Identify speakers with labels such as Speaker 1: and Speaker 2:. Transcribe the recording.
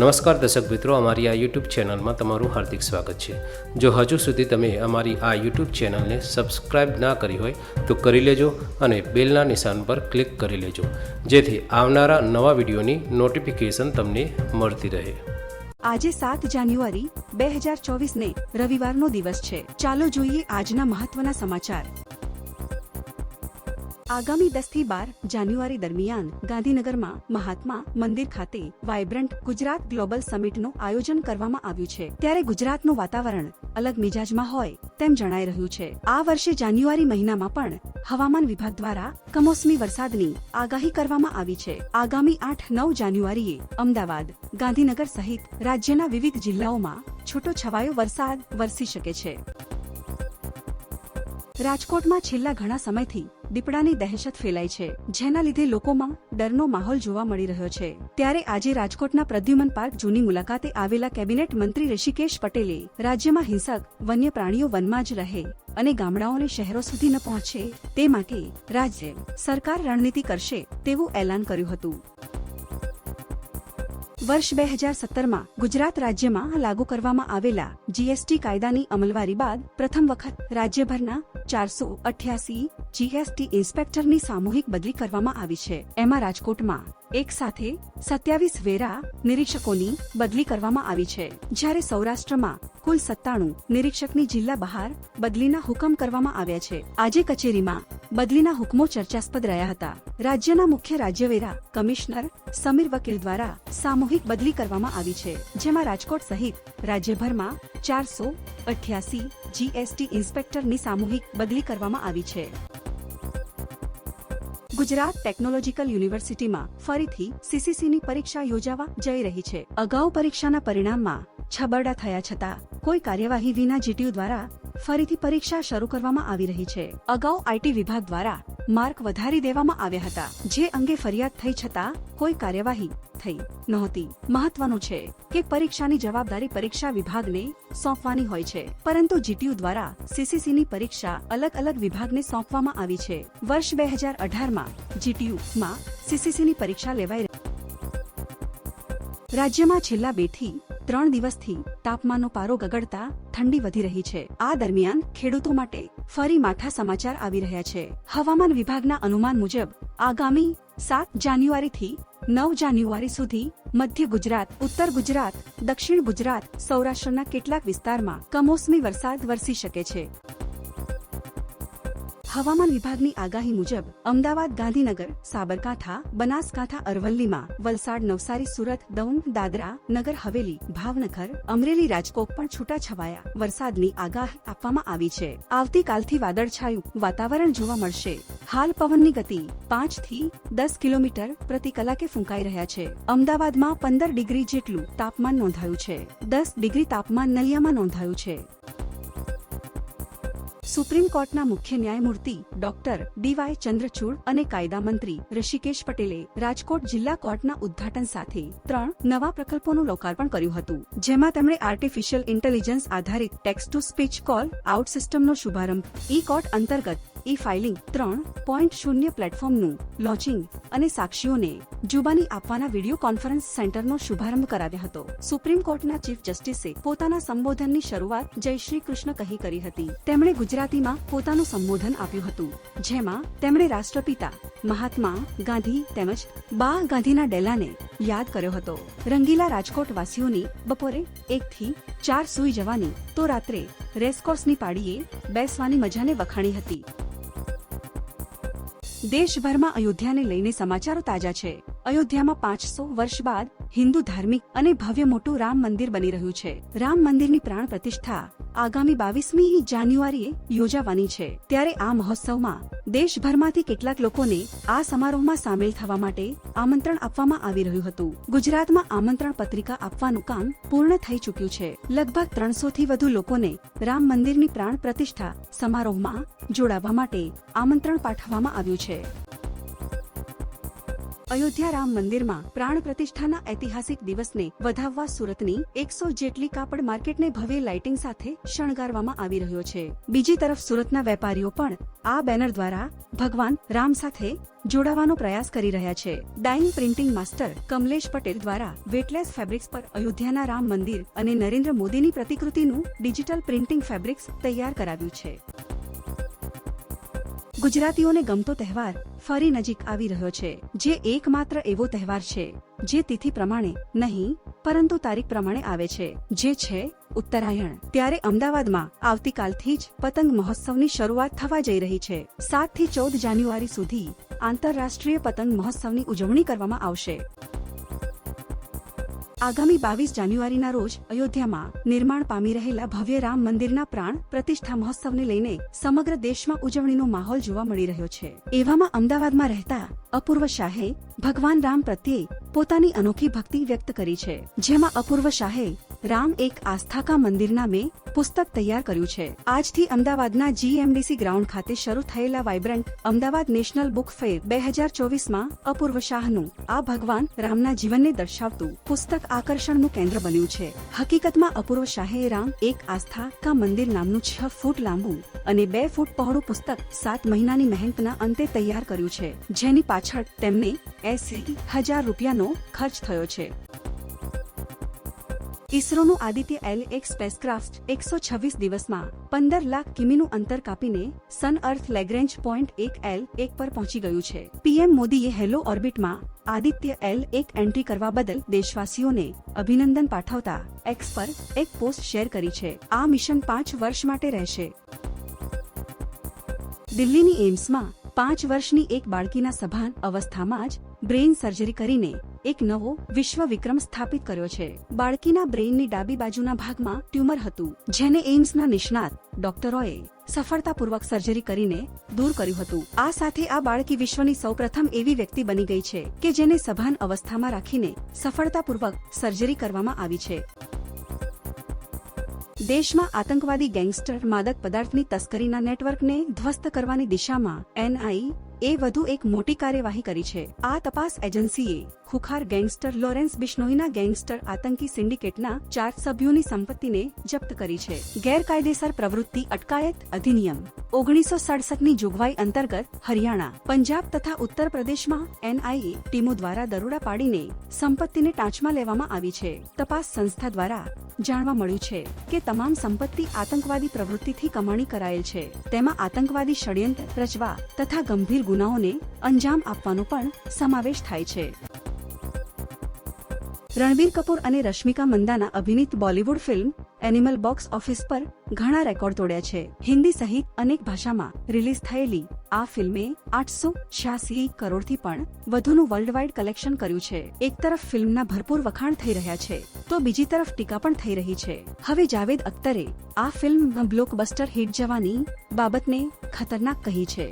Speaker 1: નમસ્કાર દર્શક મિત્રો, અમારી આ યુટ્યુબ ચેનલમાં તમારું હાર્દિક સ્વાગત છે. જો હજુ સુધી તમે અમારી આ યુટ્યુબ ચેનલને સબસ્ક્રાઇબ ના કરી હોય, તો કરી લેજો અને બેલના નિશાન પર ક્લિક કરી લેજો. જેથી આવનારા નવા વિડીયોની નોટિફિકેશન તમને મળતી રહે.
Speaker 2: આજે સાત જાન્યુઆરી, બે હજાર ચોવીસ ને રવિવારનો દિવસ છે. ચાલો જોઈએ આજના મહત્વના સમાચાર. આગામી દસથી બાર જાન્યુઆરી દરમિયાન ગાંધીનગરમાં મહાત્મા મંદિર ખાતે વાયબ્રન્ટ ગુજરાત ગ્લોબલ સમિટનું આયોજન કરવામાં આવ્યું છે. ત્યારે ગુજરાતનું વાતાવરણ અલગ મિજાજમાં હોય તેમ જણાઈ રહ્યું છે. આ વર્ષે જાન્યુઆરી મહિનામાં પણ હવામાન વિભાગ દ્વારા કમોસમી વરસાદની આગાહી કરવામાં આવી છે. આગામી આઠ નવ જાન્યુઆરીએ અમદાવાદ, ગાંધીનગર સહિત રાજ્યના વિવિધ જિલ્લાઓમાં છૂટો છવાયો વરસાદ વરસી શકે છે. રાજકોટમાં છેલ્લા ઘણા સમયથી દીપડાની દહેશત ફેલાઈ છે, જેના લીધે લોકોમાં ડરનો માહોલ જોવા મળી રહ્યો છે. ત્યારે આજે રાજકોટના પ્રદ્યુમન પાર્ક જૂની મુલાકાતે આવેલા કેબિનેટ મંત્રી ઋષિકેશ પટેલે રાજ્યમાં હિંસક વન્ય પ્રાણીઓ વનમાં જ રહે અને ગામડાઓને શહેરો સુધી ન પહોંચે તે માટે રાજ્ય સરકાર રણનીતિ કરશે તેવું એલાન કર્યું હતું. વર્ષ બે હજાર સત્તરમાં ગુજરાત રાજ્યમાં લાગુ કરવામાં આવેલા જીએસટી કાયદાની અમલવારી બાદ પ્રથમ વખત રાજ્યભરના ચારસો અઠ્યાસી જીએસટી ઇન્સ્પેક્ટરની સામૂહિક બદલી કરવામાં આવી છે. એમાં રાજકોટમાં એક સાથે સત્યાવીસ વેરા નિરીક્ષકોની બદલી કરવામાં આવી છે. જ્યારે સૌરાષ્ટ્રમાં કુલ સત્તાણું નિરીક્ષકની જિલ્લા બહાર બદલીના હુકમ કરવામાં આવ્યા છે. આજે કચેરીમાં બદલીના હુકમો ચર્ચાસ્પદ રહ્યા હતા. રાજ્યના મુખ્ય રાજ્યવેરા કમિશનર સમીર વકીલ દ્વારા સામૂહિક બદલી કરવામાં આવી છે. જેમાં રાજકોટ સહિત રાજ્યભરમાં ચારસો અઠ્યાસી જીએસટી ઇન્સ્પેક્ટરની સામૂહિક બદલી કરવામાં આવી છે. ગુજરાત ટેકનોલોજીકલ યુનિવર્સિટીમાં ફરીથી સીસીસીની પરીક્ષા યોજાવા જઈ રહી છે. અગાઉ પરીક્ષાના પરિણામમાં છબરડા થયા છતાં કોઈ કાર્યવાહી વિના જીટીયુ દ્વારા ફરીથી પરીક્ષા શરૂ કરવામાં આવી રહી છે. અગાઉ આઈટી વિભાગ દ્વારા માર્ક વધારી દેવામાં આવ્યા હતા, જે અંગે ફરિયાદ થઈ છતાં કોઈ કાર્યવાહી થઈ નહોતી. મહત્વનું છે કે પરીક્ષાની જવાબદારી પરીક્ષા વિભાગને સોંપવાની હોય છે, પરંતુ જીટીયુ દ્વારા સીસીસીની પરીક્ષા અલગ અલગ વિભાગને સોંપવામાં આવી છે. વર્ષ બે હજાર અઢારમાં જીટીયુમાં સીસીસીની પરીક્ષા લેવાઈ રાજ્યમાં છેલ્લા બેથી ત્રણ દિવસથી તાપમાનનો પારો ગગડતા ઠંડી વધી રહી છે. આ દરમિયાન ખેડૂતો માટે ફરી માઠા સમાચાર આવી રહ્યા છે. હવામાન વિભાગના અનુમાન મુજબ, આગામી સાત જાન્યુઆરીથી નવ જાન્યુઆરી સુધી મધ્ય ગુજરાત, ઉત્તર ગુજરાત, દક્ષિણ ગુજરાત, સૌરાષ્ટ્રના કેટલાક વિસ્તારમાં કમોસમી વરસાદ વરસી શકે છે. હવામાન વિભાગની આગાહી મુજબ, અમદાવાદ, ગાંધીનગર, સાબરકાંઠા, બનાસકાંઠા, અરવલ્લીમાં વલસાડ, નવસારી, સુરત દૌન દાદરા, નગર હવેલી, ભાવનગર, અમરેલી, રાજકોટ પણ છૂટાછવાયા વરસાદની આગાહી આપવામાં આવી છે. આવતીકાલથી વાદળછાયું વાતાવરણ જોવા મળશે. હાલ પવનની ગતિ પાંચથી દસ કિલોમીટર પ્રતિ કલાકે ફૂંકાઈ રહ્યા છે. અમદાવાદમાં પંદર ડિગ્રી જેટલું તાપમાન નોંધાયું છે. દસ ડિગ્રી તાપમાન નલિયામાં નોંધાયું છે. સુપ્રીમ કોર્ટના મુખ્ય ન્યાયમૂર્તિ ડોક્ટર ડીવાય ચંદ્રચૂડ અને કાયદા મંત્રી ઋષિકેશ પટેલે રાજકોટ જિલ્લા કોર્ટના ઉદ્ઘાટન સાથે ત્રણ નવા પ્રકલ્પોનું લોકાર્પણ કર્યું હતું, જેમાં તેમણે આર્ટિફિશિયલ ઇન્ટેલિજન્સ આધારિત text to speech call out સિસ્ટમનો શુભારંભ, ઈ કોર્ટ અંતર્ગત ઈ ફાઇલિંગ ત્રણ પોઈન્ટ શૂન્ય પ્લેટફોર્મનું લોન્ચિંગ અને સાક્ષીઓને જુબાની આપવાના વીડિયો કોન્ફરન્સ સેન્ટરનો શુભારંભ કરાવ્યો હતો. સુપ્રીમ કોર્ટના ચીફ જસ્ટિસે પોતાના સંબોધનની શરૂઆત જય શ્રી કૃષ્ણ કહી કરી હતી. તેમણે ગુજરાતીમાં પોતાનું સંબોધન આપ્યું હતું. જેમાં તેમણે રાષ્ટ્રપિતા મહાત્મા ગાંધી તેમજ બા ગાંધીના ડેલાને યાદ કર્યો હતો. રંગીલા રાજકોટ વાસીઓની બપોરે એક થી ચાર સુઈ જવાની તો રાત્રે રેસકોર્સની પાડીએ બેસવાની મજાને વખાણી હતી. દેશભરમાં અયોધ્યાને લઈને સમાચારો તાજા છે. અયોધ્યામાં પાંચસો વર્ષ બાદ હિન્દુ ધાર્મિક અને ભવ્ય મોટું રામ મંદિર બની રહ્યું છે. રામ મંદિરની પ્રાણ પ્રતિષ્ઠા આગામી બાવીસમી જાન્યુઆરીએ યોજાવાની છે. ત્યારે આ મહોત્સવમાં દેશભરમાંથી કેટલાક લોકોને આ સમારોહમાં સામેલ થવા માટે આમંત્રણ આપવામાં આવી રહ્યું હતું. ગુજરાતમાં આમંત્રણ પત્રિકા આપવાનું કામ પૂર્ણ થઈ ચૂક્યું છે. લગભગ ત્રણસો થી વધુ લોકોને રામ મંદિરની પ્રાણ પ્રતિષ્ઠા સમારોહમાં જોડાવા માટે આમંત્રણ પાઠવવામાં આવ્યું છે. અયોધ્યા રામ મંદિરમાં પ્રાણ પ્રતિષ્ઠાના ઐતિહાસિક દિવસને વધાવવા સુરતની એકસો જેટલી કાપડ માર્કેટને ભવ્ય લાઇટિંગ સાથે શણગારવામાં આવી રહ્યો છે. બીજી તરફ સુરતના વેપારીઓ પણ આ બેનર દ્વારા ભગવાન રામ સાથે જોડાવાનો પ્રયાસ કરી રહ્યા છે. Dyeing printing master Kamlesh Patel દ્વારા વેટલેસ ફેબ્રિક્સ પર અયોધ્યાના રામ મંદિર અને નરેન્દ્ર મોદીની પ્રતિકૃતિનું ડિજિટલ પ્રિન્ટિંગ ફેબ્રિક્સ તૈયાર કરાવ્યું છે. ગુજરાતીઓને ગમતો તહેવાર ફરી નજીક આવી રહ્યો છે, જે એકમાત્ર એવો તહેવાર છે, જે તિથિ પ્રમાણે નહીં, પરંતુ તારીખ પ્રમાણે આવે છે, જે છે ઉત્તરાયણ. ત્યારે અમદાવાદમાં આવતીકાલથી જ પતંગ મહોત્સવની શરૂઆત થવા જઈ રહી છે. સાતથી ચૌદ જાન્યુઆરી સુધી આંતરરાષ્ટ્રીય પતંગ મહોત્સવની ઉજવણી કરવામાં આવશે. આગામી બાવીસ જાન્યુઆરીના રોજ અયોધ્યામાં નિર્માણ પામી રહેલા ભવ્ય રામ મંદિરના પ્રાણ પ્રતિષ્ઠા મહોત્સવને લઈને સમગ્ર દેશમાં ઉજવણીનો માહોલ જોવા મળી રહ્યો છે. એવામાં અમદાવાદમાં રહેતા અપૂર્વ શાહે ભગવાન રામ પ્રત્યે પોતાની અનોખી ભક્તિ વ્યક્ત કરી છે. જેમાં અપૂર્વ શાહે રામ એક આસ્થા કા મંદિર નામે પુસ્તક તૈયાર કર્યું છે. આજથી અમદાવાદના જીએમડીસી ગ્રાઉન્ડ ખાતે શરૂ થયેલા vibrant Ahmedabad national book fair બે હજાર ચોવીસમાં અપૂર્વ શાહનું, આ ભગવાન રામના જીવનને દર્શાવતું પુસ્તક આકર્ષણનું કેન્દ્ર બન્યું છે. હકીકતમાં અપૂર્વ શાહે રામ એક આસ્થા કા મંદિર નામનું છ ફૂટ લાંબુ અને બે ફૂટ પહોળું પુસ્તક સાત મહિનાની મહેનતના અંતે તૈયાર કર્યું છે, જેની પાછળ તેમને એસી હજાર રૂપિયાનો ખર્ચ થયો છે. ઇસરોનું આદિત્ય એલ એક સ્પેસક્રાફ્ટ એકસો છવ્વીસ દિવસમાં પંદર લાખ કિમીનું અંતર કાપીને સન અર્થ લેગ્રેન્જ પોઈન્ટ એક એલ એક પર પહોંચી ગયું છે. પીએમ મોદીએ હેલો ઓર્બિટમાં આદિત્ય એલ એક એન્ટ્રી કરવા બદલ દેશવાસીઓને અભિનંદન પાઠવતા એક્સ પર એક પોસ્ટ શેર કરી છે. આ મિશન પાંચ વર્ષ માટે રહેશે. દિલ્હીની એમ્સમાં પાંચ વર્ષની એક બાળકીના સભાન અવસ્થામાં જ બ્રેઇન સર્જરી કરીને એક નવો વિશ્વ વિક્રમ સ્થાપિત કર્યો છે. બાળકીના બ્રેઇનની ડાબી બાજુના ભાગમાં ટ્યુમર હતું, જેને એઇમ્સના નિષ્ણાત ડોક્ટરોએ સફળતાપૂર્વક સર્જરી કરીને દૂર કર્યું હતું. આ સાથે આ બાળકી વિશ્વની સૌપ્રથમ એવી વ્યક્તિ બની ગઈ છે કે જેને સભાન અવસ્થામાં રાખીને સફળતાપૂર્વક સર્જરી કરવામાં આવી છે. દેશમાં આતંકવાદી ગેંગસ્ટર માદક પદાર્થની તસ્કરીના નેટવર્કને ધ્વસ્ત કરવાની દિશામાં એનઆઈ એ વધુ એક મોટી કાર્યવાહી કરી છે. આ તપાસ એજન્સીએ ખુખાર ગેંગસ્ટર લોરેન્સ બિશ્નોઈના ગેંગસ્ટર આતંકી સિન્ડિકેટના ચાર સભ્યોની સંપત્તિને જપ્ત કરી છે. ગેરકાયદેસર પ્રવૃત્તિ અટકાયત અધિનિયમ. ઓગણીસો સડસઠની જોગવાઈ અંતર્ગત હરિયાણા, પંજાબ તથા ઉત્તર પ્રદેશમાં એનઆઈએ ટીમો દ્વારા દરોડા પાડીને સંપત્તિને ટાંચમાં લેવામાં આવી છે. તપાસ સંસ્થા દ્વારા જાણવા મળ્યું છે કે તમામ સંપત્તિ આતંકવાદી પ્રવૃત્તિથી કમાણી કરાયેલ છે. તેમાં આતંકવાદી ષડયંત્ર રચવા તથા ગંભીર ગુનાઓને અંજામ આપવાનો પણ સમાવેશ થાય છે. રણબીર કપૂર અને Rashmika Mandanna અભિનીત Bollywood film Animal box office પર ઘણા રેકોર્ડ તોડ્યા છે. હિન્દી સહિત અનેક ભાષામાં રિલીઝ થયેલી આ ફિલ્મે આઠસો છ્યાસી કરોડથી પણ વધુનું વર્લ્ડ વાઇડ કલેક્શન કર્યું છે. એક તરફ ફિલ્મના ભરપૂર વખાણ થઈ રહ્યા છે, તો બીજી તરફ ટીકા પણ થઈ રહી છે. હવે જાવેદ અખ્તરે આ ફિલ્મ બ્લોકબસ્ટર હિટ જવાની બાબતને ખતરનાક કહી છે.